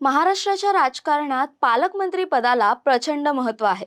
महाराष्ट्राच्या राजकारणात पालकमंत्री पदाला प्रचंड महत्त्व आहे.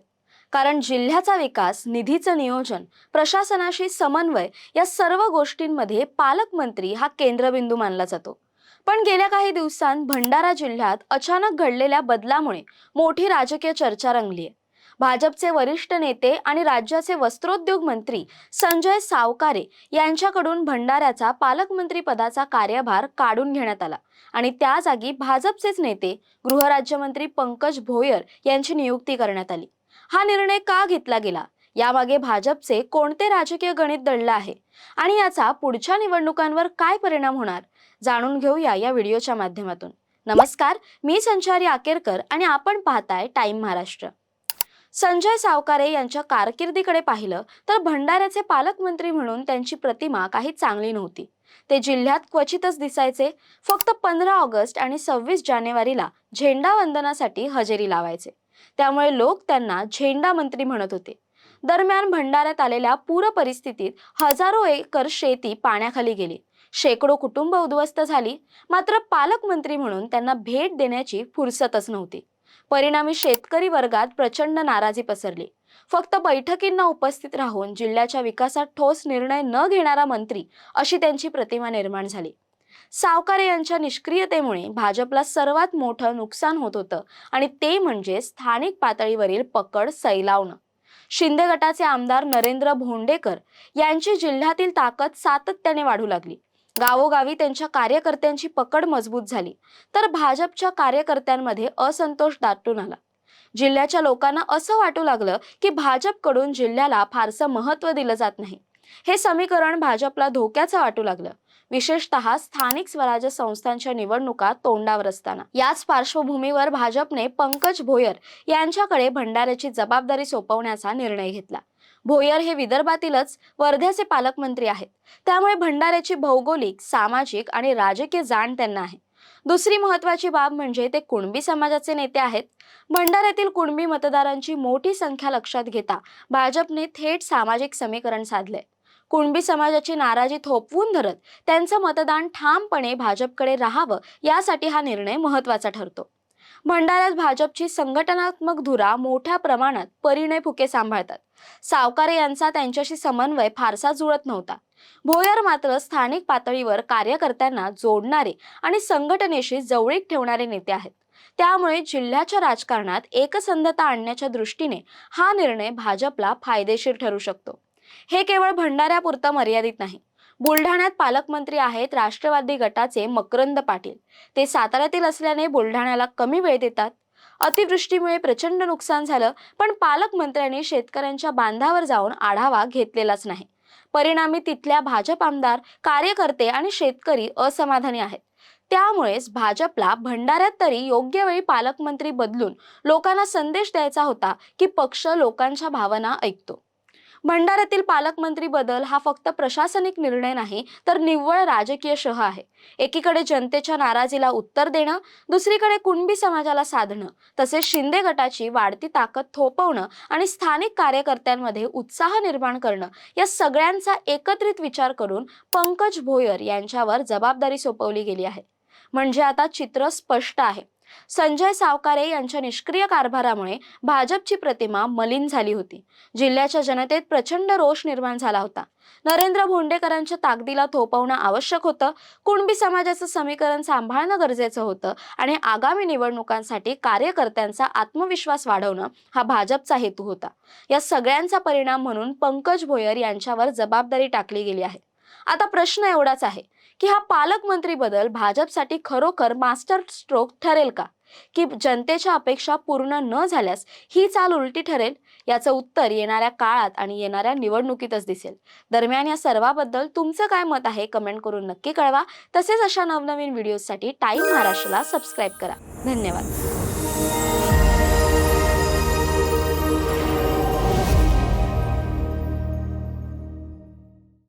कारण जिल्ह्याचा विकास निधीचं नियोजन प्रशासनाशी समन्वय या सर्व गोष्टींमध्ये पालकमंत्री हा केंद्रबिंदू मानला जातो. पण गेल्या काही दिवसांत भंडारा जिल्ह्यात अचानक घडलेल्या बदलामुळे मोठी राजकीय चर्चा रंगली आहे भाजपचे वरिष्ठ नेते आणि राज्याचे वस्त्रोद्योग मंत्री संजय सावकारे यांच्याकडून भंडाऱ्याचा पालकमंत्री पदाचा कार्यभार काढून घेण्यात आला. आणि त्या जागी भाजपचेच नेते गृहराज्यमंत्री पंकज भोयर यांची नियुक्ती करण्यात आली. हा निर्णय का घेतला गेला? यामागे भाजपचे कोणते राजकीय गणित दडलं आहे? आणि याचा पुढच्या निवडणुकांवर काय परिणाम होणार? जाणून घेऊया या व्हिडिओच्या माध्यमातून. नमस्कार मी संचारी आकेरकर आणि आपण पाहताय टाइम महाराष्ट्र. संजय सावकारे यांच्या कारकिर्दीकडे पाहिलं तर भंडाऱ्याचे पालकमंत्री म्हणून त्यांची प्रतिमा काही चांगली नव्हती. ते जिल्ह्यात क्वचितच दिसायचे. फक्त पंधरा ऑगस्ट आणि सव्वीस जानेवारीला झेंडा वंदनासाठी हजेरी लावायचे. त्यामुळे लोक त्यांना झेंडा मंत्री म्हणत होते. दरम्यान भंडाऱ्यात आलेल्या पूर परिस्थितीत हजारो एकर शेती पाण्याखाली गेली. शेकडो कुटुंब उद्ध्वस्त झाली. मात्र पालकमंत्री म्हणून त्यांना भेट देण्याची फुरसतच नव्हती. परिणामी शेतकरी वर्गात प्रचंड नाराजी पसरली. फक्त बैठकींना उपस्थित राहून जिल्ह्याच्या विकासात ठोस निर्णय न घेणारा मंत्री अशी त्यांची प्रतिमा निर्माण झाली. सावकारे यांच्या निष्क्रियतेमुळे भाजपला सर्वात मोठं नुकसान होत होतं आणि ते म्हणजे स्थानिक पातळीवरील पकड सैलावणं. शिंदे गटाचे आमदार नरेंद्र भोंडेकर यांची जिल्ह्यातील ताकद सातत्याने वाढू लागली. गावोगावी त्यांच्या कार्यकर्त्यांची पकड मजबूत झाली. तर भाजपच्या कार्यकर्त्यांमध्ये असंतोष दाटून आला. जिल्ह्याच्या लोकांना असं वाटू लागलं की भाजपकडून जिल्ह्याला फारसं महत्त्व दिलं जात नाही. हे समीकरण भाजपला धोक्याचं वाटू लागलं. विशेषतः स्थानिक स्वराज्य संस्थांच्या निवडणुका तोंडावर असताना. याच पार्श्वभूमीवर भाजपने पंकज भोयर यांच्याकडे भंडाऱ्याची जबाबदारी सोपवण्याचा निर्णय घेतला. भोयर हे विदर्भातीलच वर्ध्याचे पालकमंत्री आहेत. त्यामुळे भंडाऱ्याची भौगोलिक सामाजिक आणि राजकीय जाण त्यांना आहे. दुसरी महत्वाची बाब म्हणजे ते कुणबी समाजाचे नेते आहेत. भंडाऱ्यातील कुणबी मतदारांची मोठी संख्या लक्षात घेता भाजपने थेट सामाजिक समीकरण साधले कुणबी समाजाची नाराजी थोपवून धरत त्यांचं मतदान ठामपणे भाजपकडे राहावं यासाठी हा निर्णय महत्त्वाचा ठरतो. भंडाऱ्यात भाजपची संघटनात्मक धुरा मोठ्या प्रमाणात परिणय फुके सांभाळतात. सावकारे यांचा त्यांच्याशी समन्वय फारसा जुळत नव्हता. भोयर मात्र स्थानिक पातळीवर कार्यकर्त्यांना जोडणारे आणि संघटनेशी जवळीक ठेवणारे नेते आहेत. त्यामुळे जिल्ह्याच्या राजकारणात एकसंधता आणण्याच्या दृष्टीने हा निर्णय भाजपला फायदेशीर ठरू शकतो. हे केवळ भंडाऱ्यापुरतं मर्यादित नाही बुलढाण्यात पालकमंत्री आहेत राष्ट्रवादी गटाचे मकरंद पाटील. ते साताऱ्यातील असल्याने बुलढाण्याला कमी वेळ देतात. अतिवृष्टीमुळे प्रचंड नुकसान झालं पण पालकमंत्र्यांनी शेतकऱ्यांच्या बांधावर जाऊन आढावा घेतलेलाच नाही. परिणामी तिथल्या भाजप आमदार कार्यकर्ते आणि शेतकरी असमाधानी आहेत. त्यामुळेच भाजपला भंडाऱ्यात तरी योग्य वेळी पालकमंत्री बदलून लोकांना संदेश द्यायचा होता की पक्ष लोकांच्या भावना ऐकतो. भंडाऱ्यातील पालकमंत्री बदल हा फक्त प्रशासनिक निर्णय नाही तर निव्वळ राजकीय शह आहे. एकीकडे जनतेच्या नाराजीला उत्तर देणं दुसरीकडे कुणबी समाजाला साधणं तसेच शिंदे गटाची वाढती ताकद थोपवणं आणि स्थानिक कार्यकर्त्यांमध्ये उत्साह निर्माण करणं या सगळ्यांचा एकत्रित विचार करून पंकज भोयर यांच्यावर जबाबदारी सोपवली गेली आहे. म्हणजे आता चित्र स्पष्ट आहे. संजय सावकारे यांच्या निष्क्रिय कारभारामुळे भाजपची प्रतिमा मलिन झाली होती. जिल्ह्याच्या जनतेत प्रचंड रोष निर्माण झाला होता. नरेंद्र भोंडेकरांच्या ताकदीला थोपवणं आवश्यक होतं. कुणबी समाजाचं समीकरण सांभाळणं गरजेचं होतं. आणि आगामी निवडणुकांसाठी कार्यकर्त्यांचा आत्मविश्वास वाढवणं हा भाजपचा हेतू होता. या सगळ्यांचा परिणाम म्हणून पंकज भोयर यांच्यावर जबाबदारी टाकली गेली आहे. आता प्रश्न एवढाच आहे. की हा पालकमंत्री बदल भाजपसाठी खरोखर मास्टर स्ट्रोक ठरेल का? की जनतेच्या अपेक्षा पूर्ण न झाल्यास ही चाल उलटी ठरेल? याचं उत्तर येणाऱ्या काळात आणि येणाऱ्या निवडणुकीतच दिसेल. दरम्यान या सर्वाबद्दल तुमचं काय मत आहे? कमेंट करून नक्की कळवा. तसेच अशा नवनवीन व्हिडिओसाठी टाईम महाराष्ट्राला सबस्क्राईब करा. धन्यवाद.